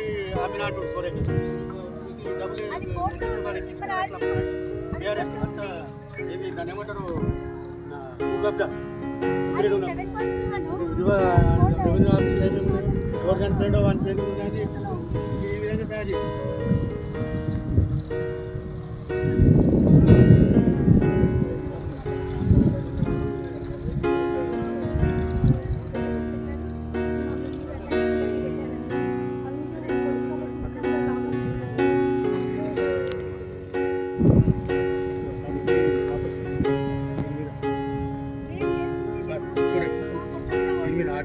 అది అమినాటు కోరేక అని. తెలుగు ఈ విధంగా తయారు చేసింది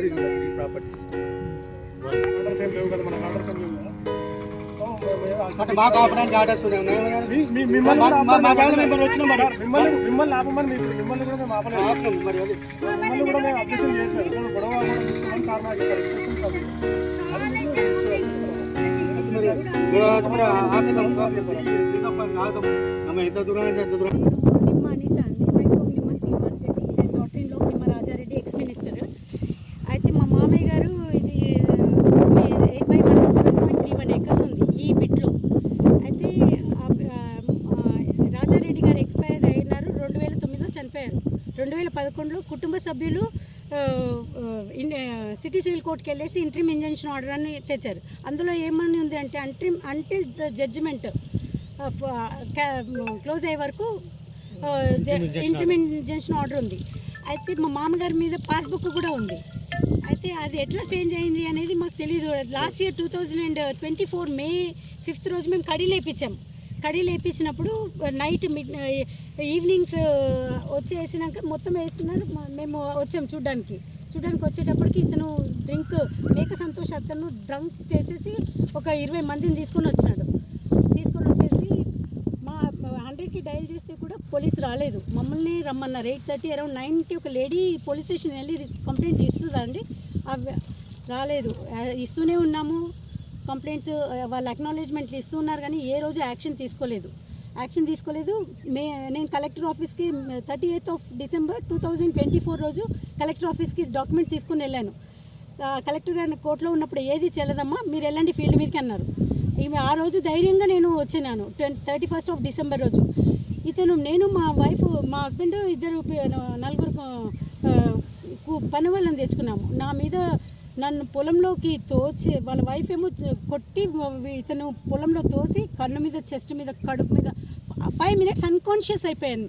మీద ఆర్డర్ ఈ ప్రాపర్టీస్ ఆర్డర్స్ ఏం లేవు కదా మనకు ఆర్డర్స్ ఏం లేవు కదా ఓ, మేము ఏదో అంటే మాకు ఆపడానికి ఆర్డర్స్ ఉన్నాయి ఉన్నాయా? మీ- మీ- మిమ్మల్ని మా- కూడా మా- మా ఆపమని ఫ్యామిలీ మెంబర్ వచ్చిన మరి. సార్, మిమ్మల్ని మిమ్మల్ని ఆపమని మీకు మిమ్మల్ని కూడా మేము ఆపలేదు మరి అది. మిమ్మల్ని కూడా మేము అబ్జెక్షన్ చేయట్లేదు గొడవ సార్ నాకు ఇక్కడ ఇన్స్ట్రక్షన్స్ ఎంత దూరం అయితే అంత దూరం నిమ్మ అనిత అండి wife of Nimma Srinivas Reddy and daughter ఇన్లో Nimma Rajareddy ex minister అయితే మా మామయ్య గారు ఇది eight by one seven point three one acres ఉంది ఈ బిట్లో అయితే ఆ, ఆ, ఆ, రాజారెడ్డి గారు ఎక్స్పైర్ అయినారు రెండు వేల తొమ్మిదిలో చనిపోయారు రెండు వేల పదకొండులో కుటుంబ సభ్యులు సిటీ సివిల్ కోర్టుకి వెళ్ళేసి ఇంట్రీమ్ ఇంజంక్షన్ ఆర్డర్ అని తెచ్చారు. అందులో ఏమని ఉంది అంటే అంట్రీమ్ అంటే ద జడ్జిమెంట్ క్లోజ్ అయ్యే వరకు ఇంటర్మిజెన్షన్ ఆర్డర్. ఉంది. అయితే మా మామగారి మీద పాస్బుక్ కూడా ఉంది. అయితే అది ఎట్లా చేంజ్ అయింది అనేది మాకు తెలియదు last year two thousand and twenty four May fifth రోజు మేము కడీ లేపించాం. కడీ లేపించినప్పుడు నైట్ మిడ్ ఈవినింగ్స్ వచ్చి వేసినాక మొత్తం వేస్తున్నారు. మేము వచ్చాం చూడ్డానికి. చూడడానికి వచ్చేటప్పటికి ఇతను డ్రింక్ మేక సంతోష్ అతను డ్రంక్ చేసేసి ఒక ఇరవై మందిని తీసుకొని వచ్చినాడు. తీసుకొని వచ్చేసి మా హండ్రెడ్కి డయల్ చేస్తే కూడా పోలీస్ రాలేదు. మమ్మల్ని రమ్మన్నారు. ఎయిట్ థర్టీ అరౌండ్ నైన్కి ఒక లేడీ పోలీస్ స్టేషన్ వెళ్ళి కంప్లైంట్ ఇస్తుందండి అవి రాలేదు. ఇస్తూనే ఉన్నాము. కంప్లైంట్స్ వాళ్ళు అక్నాలెడ్జ్మెంట్లు ఇస్తున్నారు కానీ ఏ రోజు యాక్షన్ తీసుకోలేదు. యాక్షన్ తీసుకోలేదు. మే నేను కలెక్టర్ ఆఫీస్కి thirty eighth of December two thousand twenty four రోజు కలెక్టర్ ఆఫీస్కి డాక్యుమెంట్స్ తీసుకుని వెళ్ళాను. కలెక్టర్ గారిని కోర్టులో ఉన్నప్పుడు ఏది చెల్లదమ్మా మీరు వెళ్ళండి ఫీల్డ్ మీదకి అన్నారు. ఈమె ఆ రోజు ధైర్యంగా నేను వచ్చినాను twenty thirty first of December రోజు. ఇతను నేను మా వైఫ్ మా హస్బెండ్ ఇద్దరు నలుగురు కు- పని వాళ్ళని తెచ్చుకున్నాము. నా మీద నన్ను పొలంలోకి తోచి వాళ్ళ వైఫ్ ఏమో కొట్టి ఇతను పొలంలో తోసి కన్ను మీద చెస్ట్ మీద కడుపు మీద ఫైవ్ మినిట్స్ అన్కాన్షియస్ అయిపోయాను.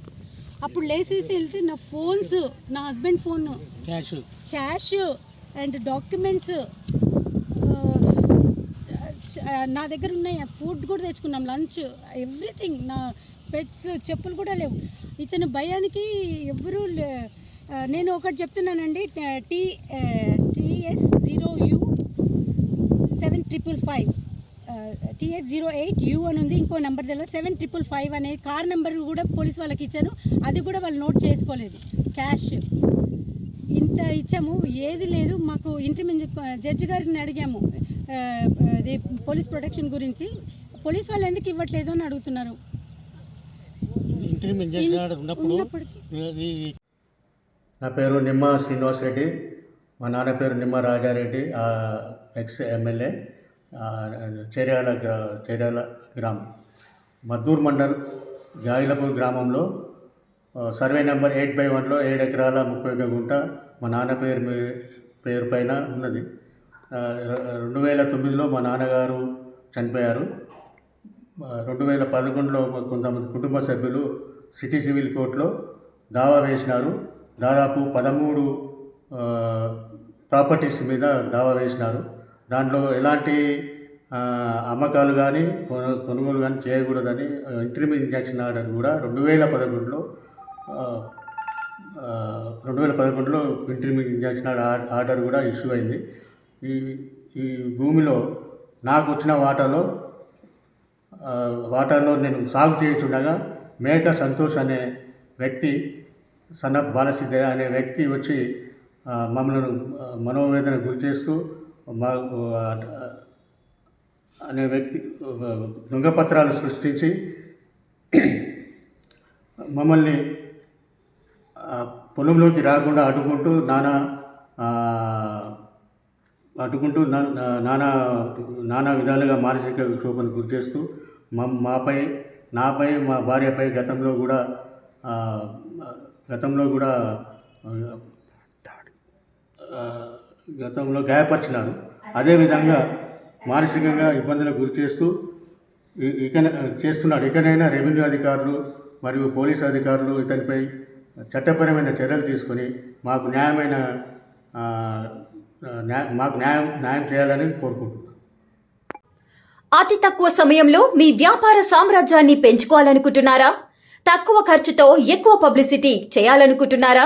అప్పుడు లేసేసి వెళ్తే నా ఫోన్స్ నా husband phone cash cash and documents నా దగ్గర ఉన్నాయి ఫుడ్ కూడా తెచ్చుకున్నాం లంచ్ ఎవ్రీథింగ్ నా స్పెట్స్ చెప్పులు కూడా లేవు. ఇతను భయానికి ఎవరు నేను ఒకటి చెప్తున్నానండి T TS triple five TS zero eight U అని ఉంది ఇంకో నెంబర్ తెలియదు సెవెన్ ట్రిపుల్ ఫైవ్ అనే కార్ నెంబర్ కూడా పోలీస్ వాళ్ళకి ఇచ్చాను అది కూడా వాళ్ళు నోట్ చేసుకోలేదు. క్యాష్ ఇంత ఇచ్చాము. ఏది లేదు. మాకు ఇంటర్మింజ జడ్జి గారిని అడిగాము. అది పోలీస్ ప్రొటెక్షన్ గురించి. పోలీస్ వాళ్ళు ఎందుకు ఇవ్వట్లేదు అని అడుగుతున్నారు. నా పేరు నిమ్మ శ్రీనివాస్ రెడ్డి మా నాన్న పేరు నిమ్మ రాజారెడ్డి ఎక్స్ ఎమ్మెల్యే చేర్యాల గ్రా చేర్యాల గ్రామం. మద్దూర్ మండల్ జాయిలపూర్ గ్రామంలో సర్వే నెంబర్ ఎయిట్ బై వన్లో ఏడు ఎకరాల ముప్పై ఒక గుంట మా నాన్న పేరు మీ- పేరు పైన ఉన్నది. రెండు వేల తొమ్మిదిలో మా నాన్నగారు చనిపోయారు. రెండు వేల పదకొండులో కొంతమంది కుటుంబ సభ్యులు సిటీ సివిల్ కోర్టులో దావా వేసినారు. దాదాపు పదమూడు ప్రాపర్టీస్ మీద దావా వేసినారు. దాంట్లో ఎలాంటి అమ్మకాలు కానీ కొను కొనుగోలు కానీ చేయకూడదని ఇంటర్మీ ఇంజక్షన్ ఆర్డర్ కూడా రెండు వేల పదకొండులో రెండు వేల పదకొండులో ఇంటర్మీ ఇంజక్షన్ ఆర్డర్ ఆర్డర్ కూడా ఇష్యూ అయింది. ఈ ఈ భూమిలో నాకు వచ్చిన వాటాలో వాటాలో నేను సాగు చేస్తుండగా మేక సంతోష్ అనే వ్యక్తి సన్నప్ బాలసిద్ధయ్య అనే వ్యక్తి వచ్చి మమ్మల్ని మనోవేదన గురి చేస్తూ మా అనే వ్యక్తి దొంగపత్రాలు సృష్టించి మమ్మల్ని పొలంలోకి రాకుండా అడ్డుకుంటూ నానా అడ్డుకుంటూ నానా నానా విధాలుగా మానసిక క్షోభను గురి చేస్తూ మాపై నాపై మా భార్యపై గతంలో కూడా గతంలో కూడా గతంలో గాయపరిచినారు. అదేవిధంగా మానసికంగా ఇబ్బందులకు గురి చేస్తూ ఇక చేస్తున్నాడు. ఇకనైనా రెవెన్యూ అధికారులు మరియు పోలీస్ అధికారులు ఇతనిపై చట్టపరమైన చర్యలు తీసుకొని మాకు న్యాయమైన న్యాయ మాకు న్యాయం న్యాయం చేయాలని కోరుకుంటున్నాను అతి తక్కువ సమయంలో మీ వ్యాపార సామ్రాజ్యాన్ని పెంచుకోవాలనుకుంటున్నారా? తక్కువ ఖర్చుతో ఎక్కువ పబ్లిసిటీ చేయాలనుకుంటున్నారా?